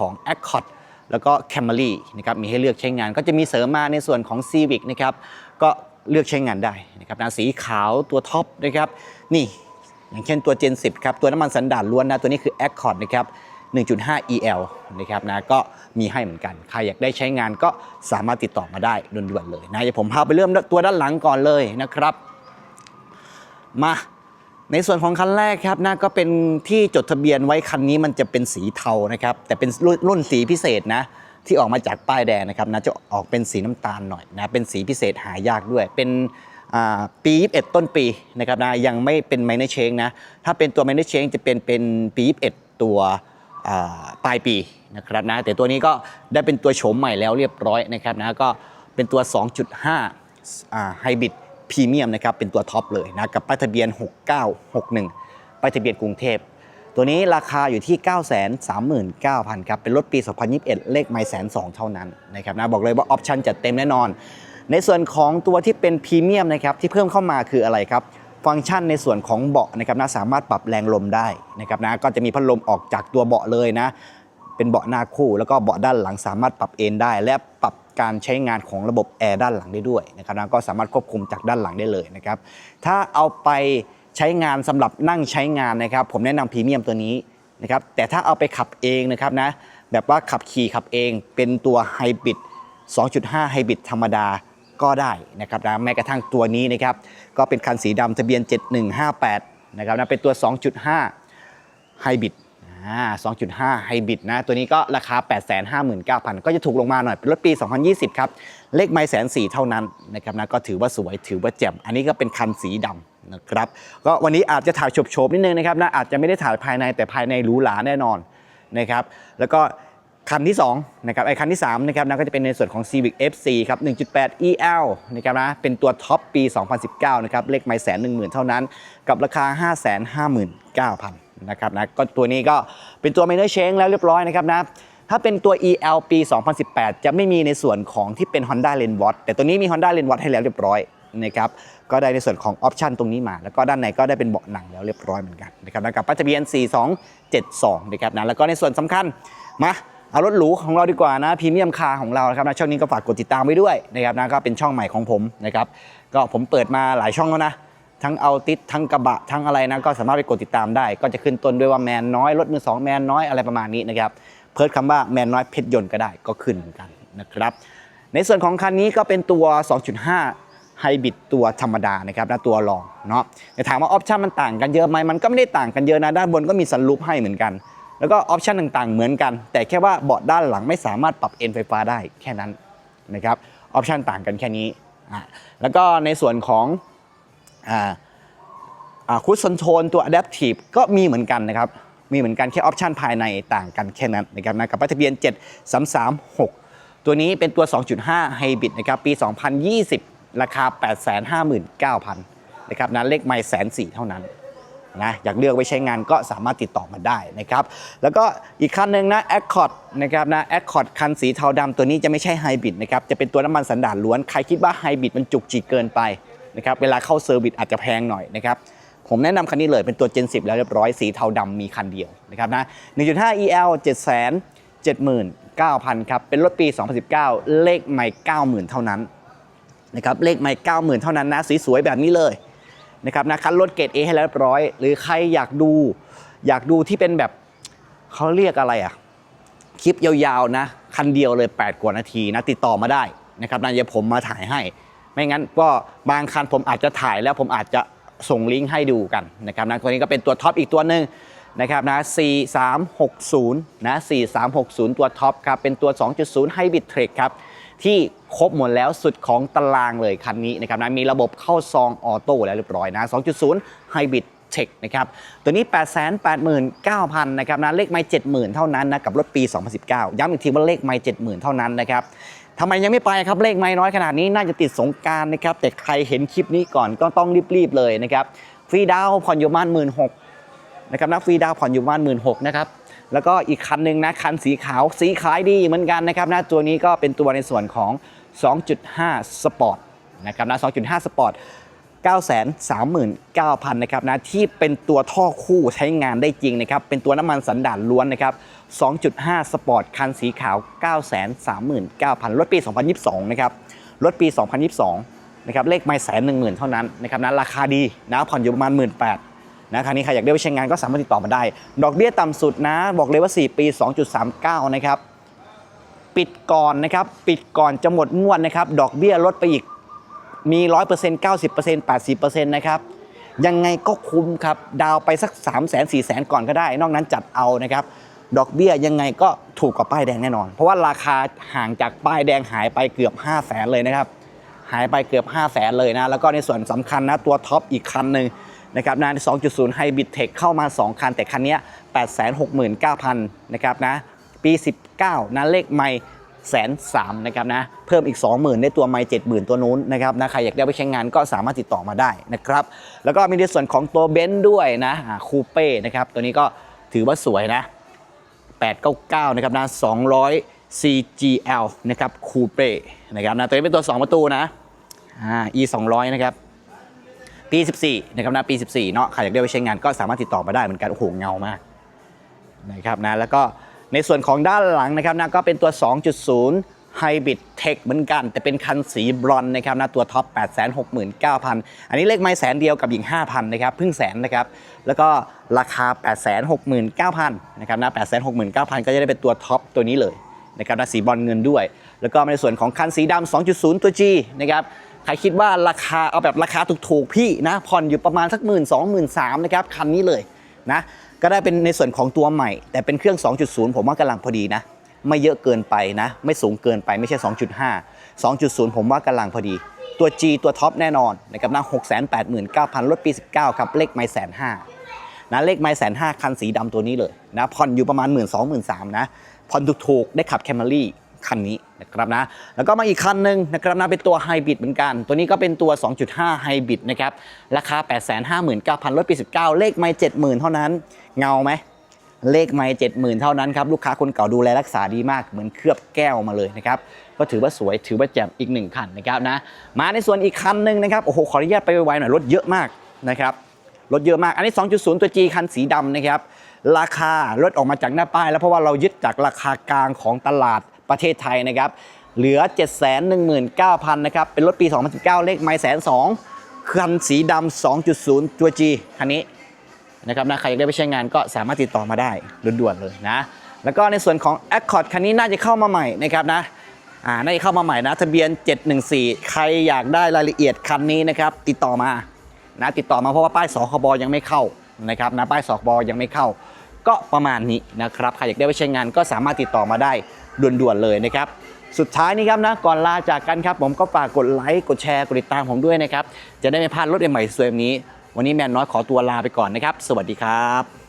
ของ Accord แล้วก็ Camry นะครับมีให้เลือกใช้งาน ก็จะมีเสริมมาในส่วนของ Civic นะครับก็เลือกใช้งานได้นะครับนะสีขาวตัวท็อปนะครับนี่อย่างเช่นตัว Gen 10 ครับ ตัวน้ำมันสันดาปล้วนนะ ตัวนี้คือ Accord นะครับ 1.5 EL นะครับนะ ก็มีให้เหมือนกัน ใครอยากได้ใช้งานก็สามารถติดต่อมาได้ด่วนๆเลยนะเดี๋ยวผมพาไปเริ่มตัวด้านหลังก่อนเลยนะครับ มา ในส่วนของคันแรกครับนะก็เป็นที่จดทะเบียนไว้คันนี้มันจะเป็นสีเทานะครับ แต่เป็นรุ่นรุ่นสีพิเศษนะที่ออกมาจากป้ายแดงนะครับนะจะออกเป็นสีน้ำตาลหน่อยนะเป็นสีพิเศษหายากด้วย เป็นปี21ต้นปีนะครับนะยังไม่เป็นไมเนอร์เชงนะถ้าเป็นตัวไมเนอร์เชงจะเป็นเป็นปี21ตัวปลายปีนะครับนะแต่ตัวนี้ก็ได้เป็นตัวโฉมใหม่แล้วเรียบร้อยนะครับนะก็เป็นตัว 2.5ไฮบริด พรีเมียมนะครับเป็นตัวท็อปเลยนะกับป้ายทะเบียน 6961ป้ายทะเบียนกรุงเทพตัวนี้ราคาอยู่ที่ 939,000ครับเป็นรถปี 2021 เลขไม่แสนสองเท่านั้นนะครับนะบอกเลยว่าออปชันจัดเต็มแน่นอน ในส่วนของตัวที่เป็นพรีเมียมนะครับที่เพิ่มเข้ามาคืออะไรครับฟังก์ชันในส่วนของเบาะนะครับนะสามารถปรับแรงลมได้นะครับนะก็จะมีพัดลมออกจากตัวเบาะเลยนะ เป็นเบาะหน้าคู่แล้วก็เบาะด้านหลังสามารถปรับเอนได้ และปรับการใช้งานของระบบแอร์ด้านหลังได้ด้วยนะครับนะก็สามารถควบคุมจากด้านหลังได้เลยนะครับ ถ้าเอาไปใช้งานสำหรับนั่งใช้งานนะครับ ผมแนะนำพรีเมียมตัวนี้นะครับแต่ถ้าเอาไปขับเองนะครับนะแบบว่าขับขี่ขับเองเป็นตัวไฮบริด2.5ไฮบริดธรรมดาก็ได้นะครับนะแม้กระทั่งตัวนี้นะครับก็เป็นคันสีดำทะเบียน 7158นะครับนะเป็นตัว 2.5ไฮบริด 2.5 ไฮบริดนะ ตัวนี้ก็ราคา 859,000 ก็จะถูกลงมาหน่อย เป็นรถปี 2020 ครับ เลขไม่แสนสี่เท่านั้นนะครับนะ ก็ถือว่าสวย ถือว่าแจ่ม อันนี้ก็เป็นคันสีดำนะครับ ก็วันนี้อาจจะถ่ายโฉบๆนิดนึงนะครับนะ อาจจะไม่ได้ถ่ายภายในแต่ภายในหรูหราแน่นอนนะครับ แล้วก็คันที่2นะครับ ไอ้คันที่3นะครับนะก็จะเป็นในส่วนของ Civic FC ครับ 1.8 EL นะครับนะ เป็นตัวท็อปปี 2019 นะครับ เลขไม่แสนหนึ่งหมื่นเท่านั้น กับราคา 559,000 นะครับนะก็ตัวนี้ก็เป็นตัว minor change แล้วเรียบร้อยนะครับนะถ้าเป็นตัว EL ปี 2018 จะไม่มีในส่วนของที่เป็น Honda l e n w a t แต่ตัวนี้มี Honda l e n w a t ให้แล้วเรียบร้อยนะครับก็ได้ในส่วนของออปชันตรงนี้มา แล้วก็ด้านในก็ได้เป็นเบาะหนังแล้วเรียบร้อยเหมือนกันนะครับนะกับป้ายทะเบียน 4272 นะครับนะแล้วก็ในส่วนสำคัญมาเอารถหรูของเราดีกว่านะพรีเมียมคาร์ของเรานะครับนะช่องนี้ก็ฝากกดติดตามไว้ด้วยนะครับนะก็เป็นช่องใหม่ของผมนะครับก็ผมเปิดมาหลายช่องแล้วนะ ทั้งเอาติดทั้งกระบะทั้งอะไรนะก็สามารถไปกดติดตามได้ ก็จะขึ้นต้นด้วยว่าแมนน้อยรถมือสองแมนน้อยอะไรประมาณนี้นะครับเพิร์ดคำว่าแมนน้อยเพชรยนต์ก็ได้ก็ขึ้นเหมือนกันนะครับในส่วนของคันนี้ก็เป็นตัว 2.5 ไฮบริดตัวธรรมดานะครับนะตัวรองเนาะแต่ถามว่าออปชันมันต่างกันเยอะไหมมันก็ไม่ได้ต่างกันเยอะนะด้านบนก็มีสันลูปให้เหมือนกัน แล้วก็ออปชันต่างๆ เหมือนกัน แต่แค่ว่าเบาะด้านหลังไม่สามารถปรับเอ็นไฟฟ้าได้แค่นั้นนะครับออปชันต่างกันแค่นี้อะแล้วก็ในส่วนของ คูดคอนโทรลตัว Adaptive ก็มีเหมือนกันนะครับ มีเหมือนกันแค่ออปชันภายในต่างกันแค่นั้นนะครับนะกับป้ายทะเบียน 7336 ตัวนี้เป็นตัว 2.5 ไฮบริดนะครับ ปี 2020 ราคา 859,000นะครับนะเลขไม่แสนสี่เท่านั้นนะอยากเลือกไว้ใช้งานก็สามารถติดต่อมาได้นะครับ แล้วก็อีกคันหนึ่งนะ Accord นะครับนะ Accord คันสีเทาดำตัวนี้จะไม่ใช่ไฮบริดนะครับ จะเป็นตัวน้ำมันสันดาปล้วน ใครคิดว่าไฮบริดมันจุกจิกเกินไป นะครับเวลาเข้าเซอร์วิสอาจจะแพงหน่อยนะครับผมแนะนำคันนี้เลยเป็นตัว Gen 10 แล้วเรียบร้อยสีเทาดำมีคันเดียวนะครับนะ 1.5 EL 779,000 ครับ เป็นรถปี 2019 เลขไม่90,000 เท่านั้นนะครับ เลขไม่90,000 เท่านั้นนะ สวยๆ แบบนี้เลยนะครับนะคันรถเกรด A ให้แล้วเรียบร้อย หรือใครอยากดู อยากดูที่เป็นแบบเขาเรียกอะไรอะคลิปยาวๆ นะ คันเดียวเลย 8 กว่านาทีนะ ติดต่อมาได้นะครับนะเดี๋ยวผมมาถ่ายให้ ไม่งั้นก็บางคันผมอาจจะถ่ายแล้วผมอาจจะส่งลิงก์ให้ดูกันนะครับนะตัวนี้ก็เป็นตัวท็อปอีกตัวหนึ่งนะครับนะ 4360 นะ 4360 ตัวท็อปครับ เป็นตัว 2.0 Hybrid Track ครับ ที่ครบหมดแล้วสุดของตารางเลยคันนี้นะครับนะ มีระบบเข้าซองออโต้แล้วเรียบร้อยนะ 2.0 Hybrid Tech นะครับ ตัวนี้ 889,000 นะครับนะ เลขไม่ 70,000 เท่านั้นนะ กับรถปี 2019 ย้ำอีกทีว่าเลขไม่ 70,000 เท่านั้นนะครับ ทำไมยังไม่ไปครับเลขไม่น้อยขนาดนี้น่าจะติดสงการนะครับ แต่ใครเห็นคลิปนี้ก่อนก็ต้องรีบๆเลยนะครับฟรีดาวผ่อนอยู่ประมาณ16,000นะครับนะฟรีดาวผ่อนอยู่ประมาณ16,000นะครับแล้วก็อีกคันหนึ่งนะคันสีขาวสีขายดีเหมือนกันนะครับนะตัวนี้ก็เป็นตัวในส่วนของ 2.5 Sport นะครับนะ2.5 Sport 939,000นะครับนะที่เป็นตัวท่อคู่ใช้งานได้จริงนะครับเป็นตัวน้ำมันสันดาปล้วนนะครับ 2.5 สปอร์ตคันสีขาว 939,000 รถปี 2022 นะครับ รถปี 2022 นะครับ เลขไม่แสนหนึ่งหมื่นเท่านั้นนะครับนะราคาดีนะผ่อนอยู่ประมาณ 1 8ื่นนะคราวนี้ใครอยากได้ไปใช้งานก็สามารถติดต่อมาได้ ดอกเบี้ยต่ำสุดนะ บอกเลยว่า 4 ปี 2.39 นะครับ ปิดก่อนนะครับ ปิดก่อนจะหมดงวดนะครับ ดอกเบี้ยลดไปอีก มี 100% 90% 80%นะครับยังไงก็คุ้มครับ ดาวไปสัก 3 0 0 0 0 0 4 0 0 0 0 ก่อนก็ได้ นอกนั้นจัดเอานะครับ ดอกเบี้ยยังไงก็ถูกกว่าป้ายแดงแน่นอน เพราะว่าราคาห่างจากป้ายแดงหายไปเกือบ 5 0 0แสนเลยนะครับ หายไปเกือบ 5 0 0แสนเลยนะ แล้วก็ในส่วนสำคัญนะ ตัวท็อปอีกคันหนึ่งนะครับนะ2.0 Hybrid Tech เข้ามา 2 คัน แต่คันนี้ 869,000 นะครับนะ ปี 19 นะเลขไม่แสนสามนะครับนะ เพิ่มอีก 20,000ได้ตัวไม่70,000ตัวนู้นนะครับนะใครอยากได้ไปใช้งานก็สามารถติดต่อมาได้นะครับ แล้วก็มีในส่วนของตัวเบนซ์ด้วยนะคูเป้นะครับ ตัวนี้ก็ถือว่าสวยนะ 899 นะครับนะ 200 CGL นะครับคูเป้นะครับนะตัวนี้เป็นตัว 2 ประตูนะอ่า E 200นะครับปี 14 นะครับนะปี 14 เนาะใครอยากได้ไปใช้งานก็สามารถติดต่อมาได้เหมือนกัน โอ้โห เงามากนะครับนะแล้วก็ในส่วนของด้านหลังนะครับนะก็เป็นตัว 2.0 Hybrid Tech เหมือนกัน แต่เป็นคันสีบรอนนะครับนะตัวท็อป 869,000 อันนี้เลขไม่แสนเดียวกับหญิง 5,000 นะครับพิ่งแสนนะครับ แล้วก็ราคา 869,000 นะครับนะ869,000 ก็จะได้เป็นตัวท็อปตัวนี้เลยนะครับนะสีบอลเงินด้วย แล้วก็ในส่วนของคันสีดำ2.0 ตัว G นะครับใครคิดว่าราคาเอาแบบราคาถูกๆพี่นะผ่อนอยู่ประมาณสักหมื่นสองหมื่นสามนะครับคันนี้เลยนะก็ได้เป็นในส่วนของตัวใหม่ แต่เป็นเครื่อง 2.0 ผมว่ากำลังพอดีนะ ไม่เยอะเกินไปนะ ไม่สูงเกินไปไม่ใช่ 2.5 2.0 ผมว่ากำลังพอดี ตัว G ตัวท็อปแน่นอนนะครับนะ689,000รถปี 19 ครับ เลขไม่แสนห้านะเลขไม่แสนห้าคันสีดำตัวนี้เลยนะผ่อนอยู่ประมาณ 1 2 0 0 0 0 3นะผ่อนถูกๆ ได้ขับแคมเมรี่คันนี้นะครับนะ แล้วก็มาอีกคันหนึ่งนะครับนะเป็นตัวไฮบริดเหมือนกัน ตัวนี้ก็เป็นตัว 2.5 ไฮบริดนะครับ ราคา 859,000รถปี 19 เลขไม่70,000 เท่านั้น เงาไหม เลขไม่70,000เท่านั้นครับ ลูกค้าคนเก่าดูแลรักษาดีมากเหมือนเคลือบแก้วมาเลยนะครับ ก็ถือว่าสวยถือว่าแจ่มอีกหนึ่งคันนะครับนะ มาในส่วนอีกคันหนึ่งนะครับ โอ้โห ขออนุญาตไปไวๆหน่อยรถเยอะมากนะครับรถเยอะมาก อันนี้ 2.0 ตัว G คันสีดำนะครับ ราคาลดออกมาจากหน้าป้าย แล้วเพราะว่าเรายึดจากราคากลางของตลาดประเทศไทยนะครับ เหลือ 719,000นะครับ เป็นรถปี 2019 เลขไมล์แสนสองคันสีดำ 2.0 ตัว G คันนี้ นะครับนะใครอยากได้ไปใช้งานก็สามารถติดต่อมาได้ด่วนๆเลยนะ แล้วก็ในส่วนของ Accord คันนี้น่าจะเข้ามาใหม่นะครับนะอ่าน่าจะเข้ามาใหม่นะทะเบียน 714 ใครอยากได้รายละเอียดคันนี้นะครับติดต่อมานะติดต่อมาเพราะว่าป้ายสคบยังไม่เข้านะครับนะป้ายสคบยังไม่เข้า ก็ประมาณนี้นะครับใครอยากได้ไปใช้งานก็สามารถติดต่อมาได้ด่วนๆเลยนะครับสุดท้ายนี้ครับนะก่อนลาจากกันครับ ผมก็ฝากกดไลค์กดแชร์กดติดตามผมด้วยนะครับ จะได้ไม่พลาดรถใหม่ๆสวยแบบนี้ วันนี้แมนน้อยขอตัวลาไปก่อนนะครับ สวัสดีครับ